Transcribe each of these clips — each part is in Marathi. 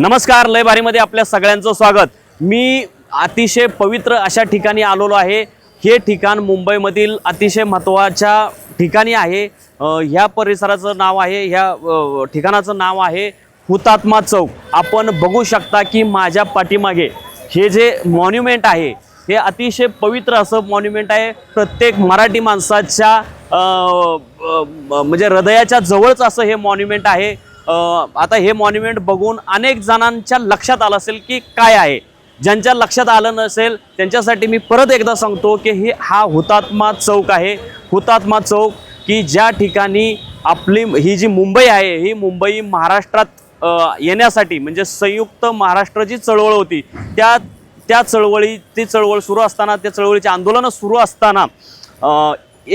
नमस्कार लय भारीमध्ये आपल्या सगळ्यांचं स्वागत. मी अतिशय पवित्र अशा ठिकाणी आलेलो आहे. हे ठिकाण मुंबईमधील अतिशय महत्त्वाच्या ठिकाणी आहे. ह्या परिसराचं नाव आहे ह्या ठिकाणाचं नाव आहे हुतात्मा चौक. आपण बघू शकता की माझ्या पाठीमागे हे जे मॉन्युमेंट आहे हे अतिशय पवित्र असं मॉन्युमेंट आहे. प्रत्येक मराठी माणसाच्या म्हणजे हृदयाच्या जवळच असं हे मॉन्युमेंट आहे. आता हे मॉन्युमेंट बघून अनेक जणांच्या लक्षात आलं असेल की काय आहे. ज्यांच्या लक्षात आलं नसेल त्यांच्यासाठी मी परत एकदा सांगतो की हे हा हुतात्मा चौक आहे. हुतात्मा चौक की ज्या ठिकाणी आपली ही जी मुंबई आहे ही मुंबई महाराष्ट्रात येण्यासाठी म्हणजे संयुक्त महाराष्ट्राची चळवळ होती त्या त्या चळवळी ती चळवळ सुरू असताना त्या चळवळीचे आंदोलनं सुरू असताना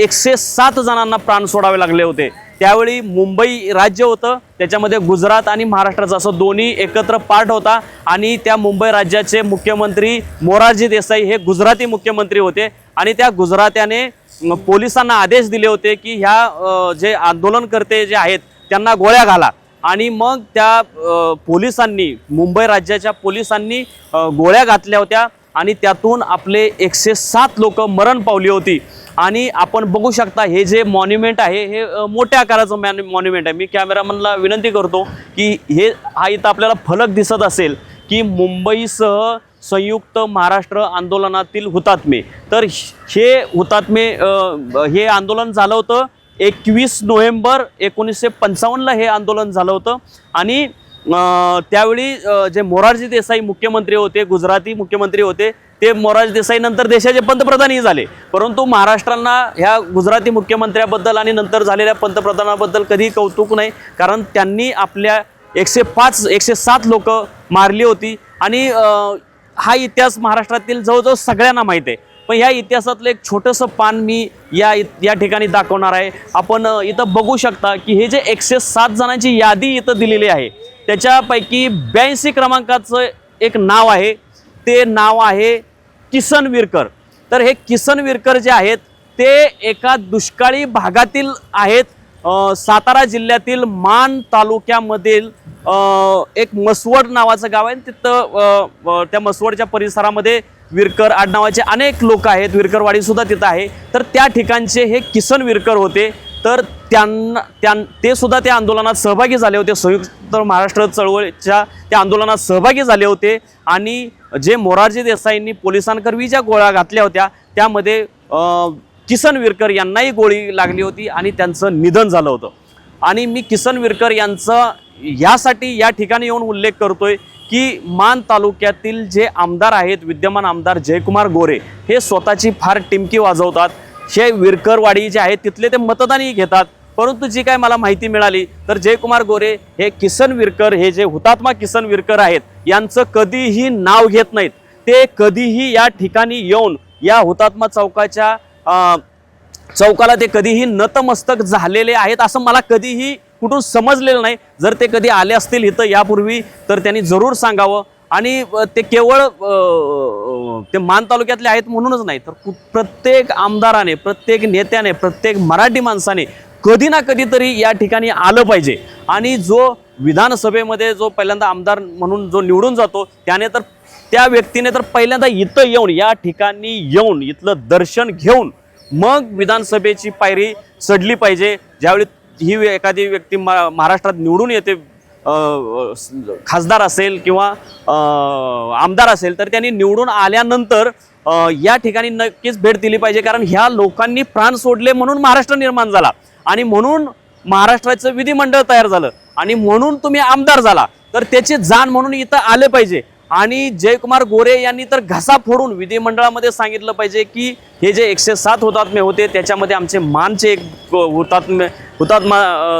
एकशे सात जणांना प्राण सोडावे लागले होते. त्यावेळी मुंबई राज्य होतं त्याच्यामध्ये गुजरात आणि महाराष्ट्राचं असं दोन्ही एकत्र पार्ट होता आणि त्या मुंबई राज्याचे मुख्यमंत्री मोरारजी देसाई हे गुजराती मुख्यमंत्री होते आणि त्या गुजरात्याने पोलिसांना आदेश दिले होते की ह्या जे आंदोलनकर्ते जे आहेत त्यांना गोळ्या घाला. आणि मग त्या पोलिसांनी मुंबई राज्याच्या पोलिसांनी गोळ्या घातल्या होत्या. आणि त्यातून आपले एकशे सात लोक मरण पावली होती. आणि आपण बघू शकता हे जे मॉन्युमेंट आहे हे मोठ्या आकाराचं मॅन मॉन्युमेंट आहे. मी कॅमेरामनला विनंती करतो की हे हा इथं आपल्याला फलक दिसत असेल की मुंबईसह संयुक्त महाराष्ट्र आंदोलनातील हुतात्मे. तर हे हुतात्मे हे आंदोलन झालं होतं एकवीस नोव्हेंबर एकोणीसशे पंचावन्नला हे आंदोलन झालं होतं. आणि त्यावेळी जे मोरारजी देसाई मुख्यमंत्री होते गुजराती मुख्यमंत्री होते ते मोरारजी देसाई नंतर देशाचे पंतप्रधानही झाले. परंतु महाराष्ट्रांना ह्या गुजराती मुख्यमंत्र्याबद्दल आणि नंतर झालेल्या पंतप्रधानाबद्दल कधी कौतुक नाही कारण त्यांनी आपल्या एकशे पाच एकशे सात लोक मारली होती. आणि हा इतिहास महाराष्ट्रातील जवळजवळ सगळ्यांना माहीत आहे. पण ह्या इतिहासातलं एक छोटंसं पान मी या या ठिकाणी दाखवणार आहे. आपण इथं बघू शकता की हे जे एकशे सात जणांची यादी इथं दिलेली आहे त्याच्यापैकी ब्याऐंशी क्रमांकाचं एक नाव आहे. ते नाव आहे किसन विरकर. तर हे किसन विरकर जे आहेत ते एका दुष्काळी भागातील आहेत. सातारा जिल्ह्यातील मान तालुक्यामधील एक मसवड नावाचं गाव आहे तिथं त्या मसवडच्या परिसरामध्ये विरकर आडनावाचे अनेक लोक आहेत. विरकरवाडीसुद्धा तिथं आहे. तर त्या ठिकाणचे हे किसन विरकर होते. तर त्यांना त्यां ते सुद्धा त्या आंदोलनात सहभागी झाले होते. संयुक्त महाराष्ट्र चळवळीच्या त्या आंदोलनात सहभागी झाले होते. आणि जे मोरारजी देसाईंनी पोलिसांकरवी ज्या गोळ्या घातल्या होत्या त्यामध्ये किसन विरकर यांनाही गोळी लागली होती आणि त्यांचं निधन झालं होतं. आणि मी किसन विरकर यांचं यासाठी या ठिकाणी येऊन उल्लेख करतोय की मान तालुक्यातील जे आमदार आहेत विद्यमान आमदार जयकुमार गोरे हे स्वतःची फार टिमकी वाजवतात. हे विरकरवाडी जे आहेत तिथले ते मतदानही घेतात. परंतु जी काय मला माहिती मिळाली तर जयकुमार गोरे हे किसन विरकर हे जे हुतात्मा किसन विरकर आहेत यांचं कधीही नाव घेत नाहीत. ते कधीही या ठिकाणी येऊन या हुतात्मा चौकाच्या चौकाला ते कधीही नतमस्तक झालेले आहेत असं मला कधीही कुठून समजलेलं नाही. जर ते कधी आले असतील इथं यापूर्वी तर त्यांनी जरूर सांगावं. आणि ते केवळ ते मान तालुक्यातले आहेत म्हणूनच नाही तर प्रत्येक आमदाराने प्रत्येक नेत्याने प्रत्येक मराठी माणसाने कधी ना कधीतरी या ठिकाणी आलं पाहिजे. आणि जो विधानसभेमध्ये जो पहिल्यांदा आमदार म्हणून जो निवडून जातो त्याने तर त्या व्यक्तीने तर पहिल्यांदा इथं येऊन या ठिकाणी येऊन इथलं दर्शन घेऊन मग विधानसभेची पायरी चढली पाहिजे. ज्यावेळी ही एखादी व्यक्ती मा- महाराष्ट्रात निवडून येते खासदार असेल किंवा आमदार असेल तर त्यांनी निवडून आल्यानंतर या ठिकाणी नक्कीच भेट दिली पाहिजे. कारण ह्या लोकांनी प्राण सोडले म्हणून महाराष्ट्र निर्माण झाला. आणि म्हणून महाराष्ट्राचं विधिमंडळ तयार झालं. आणि म्हणून तुम्ही आमदार झाला. तर त्याची जाण म्हणून इथं आले पाहिजे. आणि जयकुमार गोरे यांनी तर घसा फोडून विधिमंडळामध्ये सांगितलं पाहिजे की हे जे एकशे सात हुतात्मे होते त्याच्यामध्ये आमचे मानचे एक हुतात्मे हुतात्मा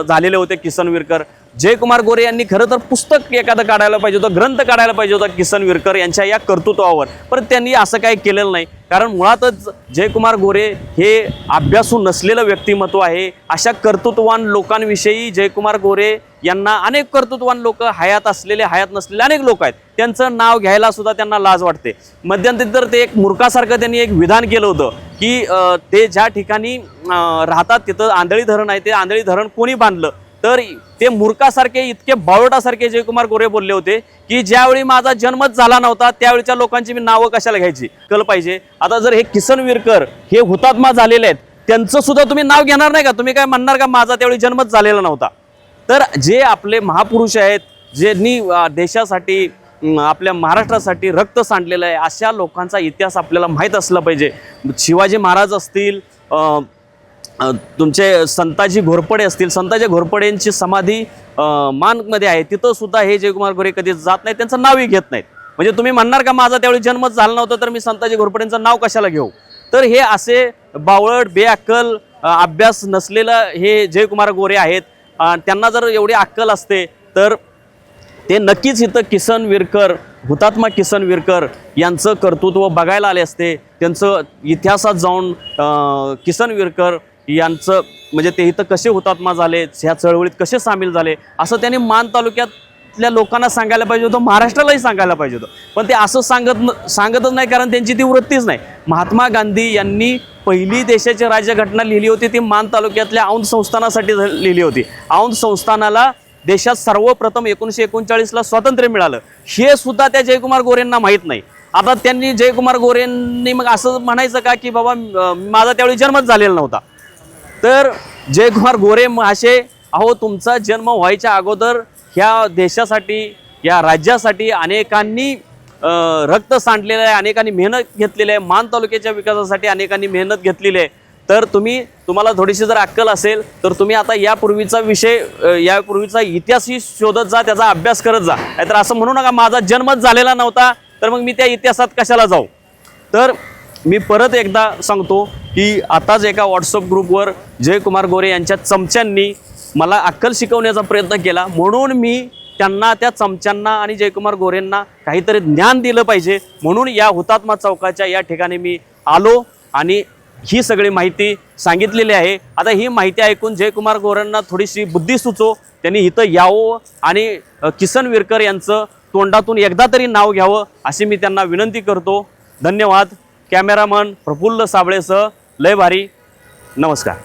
झालेले होते किसन विरकर. जयकुमार गोरे यांनी खरं तर पुस्तक एखादं काढायला पाहिजे होतं ग्रंथ काढायला पाहिजे होता किसन विरकर यांच्या या कर्तृत्वावर. पण त्यांनी असं काही केलेलं नाही. कारण मुळातच जयकुमार गोरे हे अभ्यासू नसलेलं व्यक्तिमत्व आहे. अशा कर्तृत्ववान लोकांविषयी जयकुमार गोरे यांना अनेक कर्तृत्ववान लोक हयात असलेले हयात नसलेले अनेक लोक आहेत. त्यांचं नाव घ्यायला सुद्धा त्यांना लाज वाटते. मध्यंतरी तर ते एक मूर्खासारखं त्यांनी एक विधान केलं होतं की ते ज्या ठिकाणी राहतात तिथं आंधळी धरण आहे ते आंधळी धरण कोणी बांधलं? तर ते मूर्खासारखे इतके बावटासारखे जयकुमार गोरे बोलले होते की ज्यावेळी माझा जन्मच झाला नव्हता त्यावेळीच्या लोकांची मी नावं कशाला घ्यायची? कल पाहिजे. आता जर हे किसन विरकर हे हुतात्मा झालेले आहेत त्यांचं सुद्धा तुम्ही नाव घेणार नाही का? तुम्ही काय म्हणणार का माझा त्यावेळी जन्मच झालेला नव्हता? तर जे आपले महापुरुष आहेत ज्यांनी देशासाठी आपल्या महाराष्ट्रासाठी रक्त सांडलेलं आहे अशा लोकांचा इतिहास आपल्याला माहीत असला पाहिजे. शिवाजी महाराज असतील तुमचे संताजी घोरपडे असतील संताजी घोरपडेंची समाधी मानमध्ये आहे. तिथं सुद्धा हे जयकुमार गोरे कधी जात नाहीत त्यांचं नावही घेत नाहीत. म्हणजे तुम्ही म्हणणार का माझा त्यावेळी जन्मच झाला नव्हता तर मी संताजी घोरपडेंचं नाव कशाला घेऊ? तर हे असे बावळट बेअक्कल अभ्यास नसलेलं हे जयकुमार गोरे आहेत. त्यांना जर एवढी अक्कल असते तर ते नक्कीच इथं किसन विरकर हुतात्मा किसन विरकर यांचं कर्तृत्व बघायला आले असते. त्यांचं इतिहासात जाऊन किसन विरकर यांचं म्हणजे ते इथं कसे हुतात्मा झाले ह्या चळवळीत कसे सामील झाले असं त्यांनी मान तालुक्यातल्या लोकांना सांगायला पाहिजे होतं महाराष्ट्रालाही सांगायला पाहिजे होतं. पण ते असं सांगत न सांगतच नाही कारण त्यांची ती वृत्तीच नाही. महात्मा गांधी यांनी पहिली देशाची राज्यघटना लिहिली होती ती मान तालुक्यातल्या औंध संस्थानासाठी लिहिली होती. औंध संस्थानाला देशात सर्वप्रथम एकोणीसशे एकोणचाळीसला स्वातंत्र्य मिळालं. हे सुद्धा त्या जयकुमार गोरेंना माहीत नाही. आता त्यांनी जयकुमार गोरेंनी मग असं म्हणायचं का की बाबा माझा त्यावेळी जन्मच झालेला नव्हता. तर जयकुमार गोरे असे अहो तुमचा जन्म व्हायच्या अगोदर ह्या देशासाठी या राज्यासाठी अनेकांनी रक्त सांडलेलं आहे अनेकांनी मेहनत घेतलेली आहे मान तालुक्याच्या विकासासाठी अनेकांनी मेहनत घेतलेली आहे. तर तुम्ही तुम्हाला थोडीशी जर अक्कल असेल तर तुम्ही आता यापूर्वीचा विषय यापूर्वीचा इतिहासही शोधत जा त्याचा अभ्यास करत जा. नाहीतर असं म्हणू नका माझा जन्मच झालेला नव्हता तर मग मी त्या इतिहासात कशाला जाऊ? तर मी परत एकदा सांगतो की आताच एका व्हॉट्सअप ग्रुपवर जयकुमार गोरे यांच्या चमच्यांनी मला अक्कल शिकवण्याचा प्रयत्न केला. म्हणून मी त्यांना त्या चमच्यांना आणि जयकुमार गोरेंना काहीतरी ज्ञान दिलं पाहिजे. म्हणून या हुतात्मा चौकाच्या या ठिकाणी मी आलो आणि ही सगळी माहिती सांगितलेली आहे. आता ही माहिती ऐकून जयकुमार गोरेंना थोडीशी बुद्धी सुचो. त्यांनी इथं यावं आणि किसन विरकर यांचं तोंडातून एकदा तरी नाव घ्यावं अशी मी त्यांना विनंती करतो. धन्यवाद. कॅमेरामन प्रफुल्ल साबळेसह लय भारी. नमस्कार.